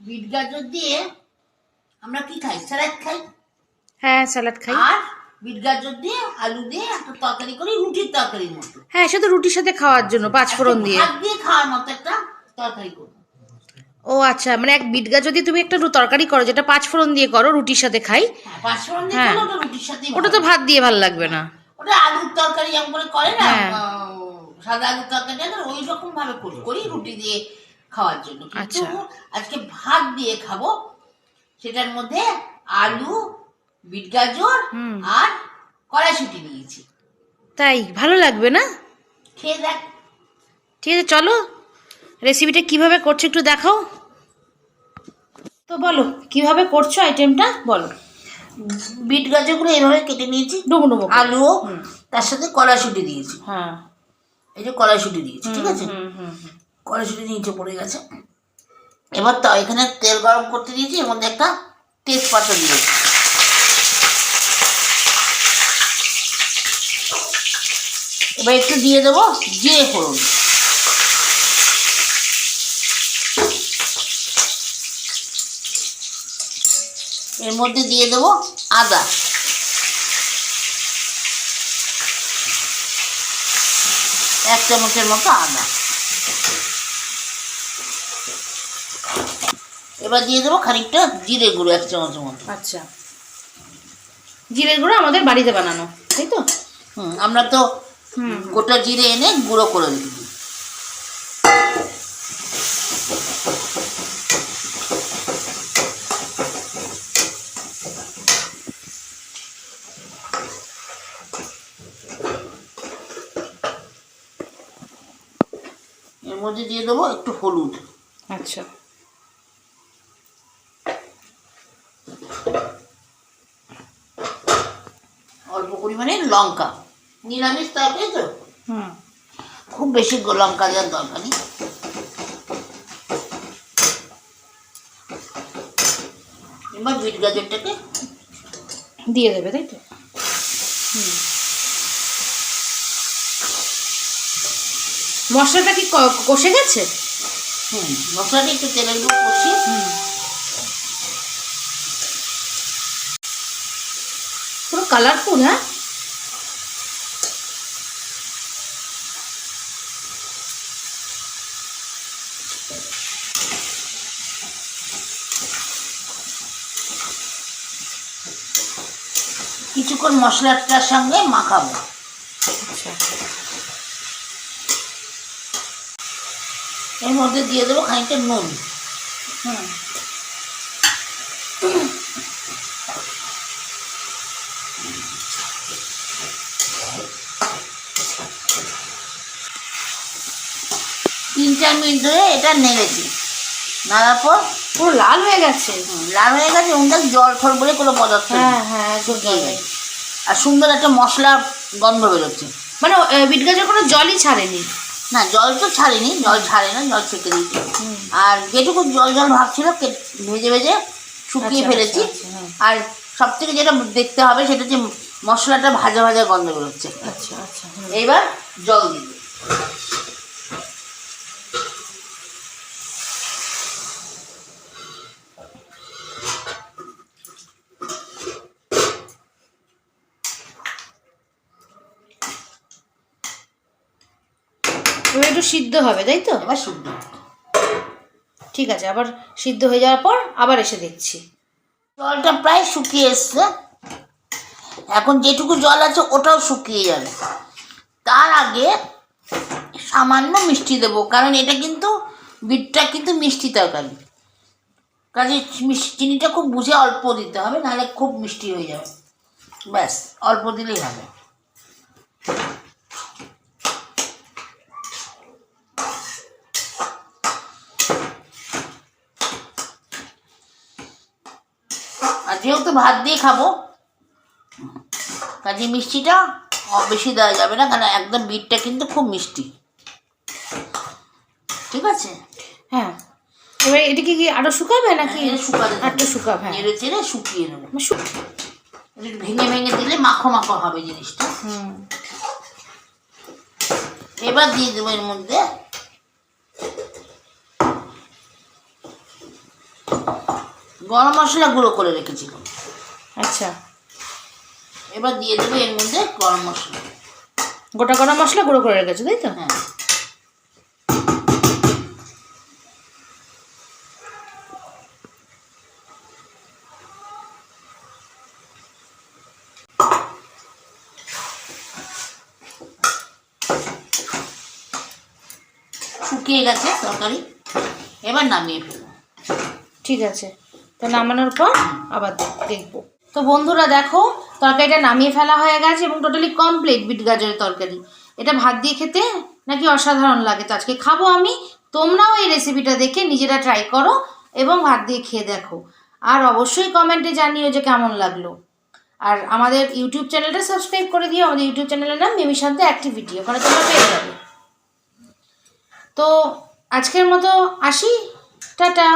Bit গাজর দিয়ে আমরা কি খাই? স্যালাড খাই? হ্যাঁ স্যালাড খাই। আর বিট গাজর দিয়ে আলু দিয়ে একটা তরকারি করি রুটির তরকারির মতো। হ্যাঁ তো রুটির সাথে খাওয়ার জন্য পাঁচ ফোড়ন দিয়ে ভাত দিয়ে। খাওয়ার মতো একটা তরকারি করব। ও আচ্ছা মানে এক বিট গাছ যদি তুমি একটা তরকারি করো যেটা পাঁচ ফোড়ন দিয়ে করো রুটির সাথে খাই। হ্যাঁ দিয়ে হ্যাঁ। ওটা রুটির সাথে ওটা তো ভাত দিয়ে ভালো লাগবে না। ওটা আলুর তরকারি যেমন করে করে না হ্যাঁ। সাদা আলুর তরকারিটা না ওই রকম ভাবে করি করি রুটি দিয়ে খাওয়ার জন্য। কিন্তু আচ্ছা। আজকে ভাত দিয়ে খাব। সেটার মধ্যে আলু বিট গাজর। আর কড়াইশুটি নিয়েছি। তাই? ভালো লাগবে না? খেয়ে দেখ। ঠিক আছে চলো। রেসিপিটা কীভাবে করছ একটু দেখাও। তো বলো কীভাবে করছ আইটেমটা বলো। বিট গাজরগুলো এভাবে কেটে নিয়েছি ডুবো ডুবো করে। আলুও তার সাথে কড়াইশুটি দিয়েছি। হ্যাঁ। এই যে কড়াইশুটি দিয়েছি ঠিক আছে। কড়াইশুটি নিচে পড়ে গেছে। এবার তো এখানে তেল গরম করতে দিয়েছি এর মধ্যে একটা তেজপাতা দিয়েছি এবার একটু দিয়ে দেবো জিরে ফোড়ন। এর মধ্যে দিয়ে দেবো আদা। এক চামচের মতো আদা। এবার দিয়ে দেবো খানিকটা জিরে গুঁড়ো এক চামচের মতো। আচ্ছা। জিরে গুঁড়ো আমাদের বাড়িতে বানানো তাই তো? হুম আমরা তো হুম। গোটা জিরে এনে গুঁড়ো করে দিই এর মধ্যে দিয়ে দেবো একটু হলুদ। আচ্ছা। অল্প পরিমাণে লঙ্কা। নিরামিষ তরকারি তো। হুম। খুব বেশি লঙ্কা দেওয়ার দরকার নেই। এবার বিট গাজরটাকে দিয়ে দেবে তাই তো? মশলাটা কি কষে গেছে? হুম মশলাটা একটু তেলের কষিয়ে। পুরো কালারফুল হ্যাঁ? কিছুক্ষণ মশলাটার সঙ্গে মাখাবো। এর মধ্যে দিয়ে দেবো খানিকটা নুন। হুম। তিন চার মিনিট ধরে এটা নেড়েছি। নাড়ার পর পুরো লাল হয়ে গেছে। হুম, লাল হয়ে গেছে ওটা জল ফল বলে কোনো পদার্থ হ্যাঁ হ্যাঁ। আর সুন্দর একটা মশলা গন্ধ বেরোচ্ছে। মানে বিট গাজর কোনো জলই ছাড়েনি। না জল তো ছাড়িনি জল ছাড়ে না জল ছেঁকে দিয়েছি। আর যেটুকু জল জল ভাব ছিল ভেজে ভেজে শুকিয়ে আচ্ছা, ফেলেছি। আচ্ছা, আচ্ছা। আর সব থেকে যেটা দেখতে হবে সেটা যে মশলাটা ভাজা ভাজা গন্ধ বেরোচ্ছে। আচ্ছা আচ্ছা এইবার জল দিই। এবার একটু সিদ্ধ হবে তাই তো? এবার শুদ্ধ ঠিক আছে আবার সিদ্ধ হয়ে যাওয়ার পর আবার এসে দেখছি। জলটা প্রায় শুকিয়ে এসছে। এখন যেটুকু জল আছে ওটাও শুকিয়ে যাবে। তার আগে সামান্য মিষ্টি দেবো কারণ এটা কিন্তু বিটটা কিন্তু মিষ্টি তরকারি। কাজে মিষ্টি চিনিটা খুব বুঝে অল্প দিতে হবে নাহলে খুব মিষ্টি হয়ে যাবে। ব্যাস অল্প দিলেই হবে। যেহেতু ভাত দিয়ে খাব। কাজে মিষ্টিটা বেশি দেওয়া যাবে না কারণ একদম বিটটা কিন্তু খুব মিষ্টি। ঠিক আছে? হ্যাঁ। এবার এটা কি কি আরও শুকাবে নাকি। একটু শুকাবে হ্যাঁ। নেড়ে চেড়ে শুকিয়ে নেব। মানে ভেঙে ভেঙে দিলে মাখো মাখো হবে জিনিসটা। হুম। এবার দিয়ে দেবো এর মধ্যে গরম মশলা গুঁড়ো করে রেখেছিলাম আচ্ছা। এবার দিয়ে দেবো এর মধ্যে গরম মশলা। গোটা গরম মশলা গুঁড়ো করে রেখেছো তাই তো? হ্যাঁ। শুকিয়ে গেছে তরকারি। এবার নামিয়ে ফেলব। ঠিক আছে। তো নামানোর পর আবার দেখব। তো বন্ধুরা দেখো, তরকারিটা নামিয়ে ফেলা হয়ে গেছে এবং টোটালি কমপ্লিট বিট গাজরের তরকারি। এটা ভাত দিয়ে খেতে নাকি অসাধারণ লাগে? তো আজকে খাব আমি। তোমরাও এই রেসিপিটা দেখে নিজেরা ট্রাই করো এবং ভাত দিয়ে খেয়ে দেখো। আর অবশ্যই কমেন্টে জানিও যে কেমন লাগল। আর আমাদের ইউটিউব চ্যানেলটা সাবস্ক্রাইব করে দিও। আমাদের ইউটিউব চ্যানেলের নাম মিমিশান্ত অ্যাক্টিভিটি ওখানে তোমরা পেয়ে যাবে। তো আজকের মতো আসি। টাটা!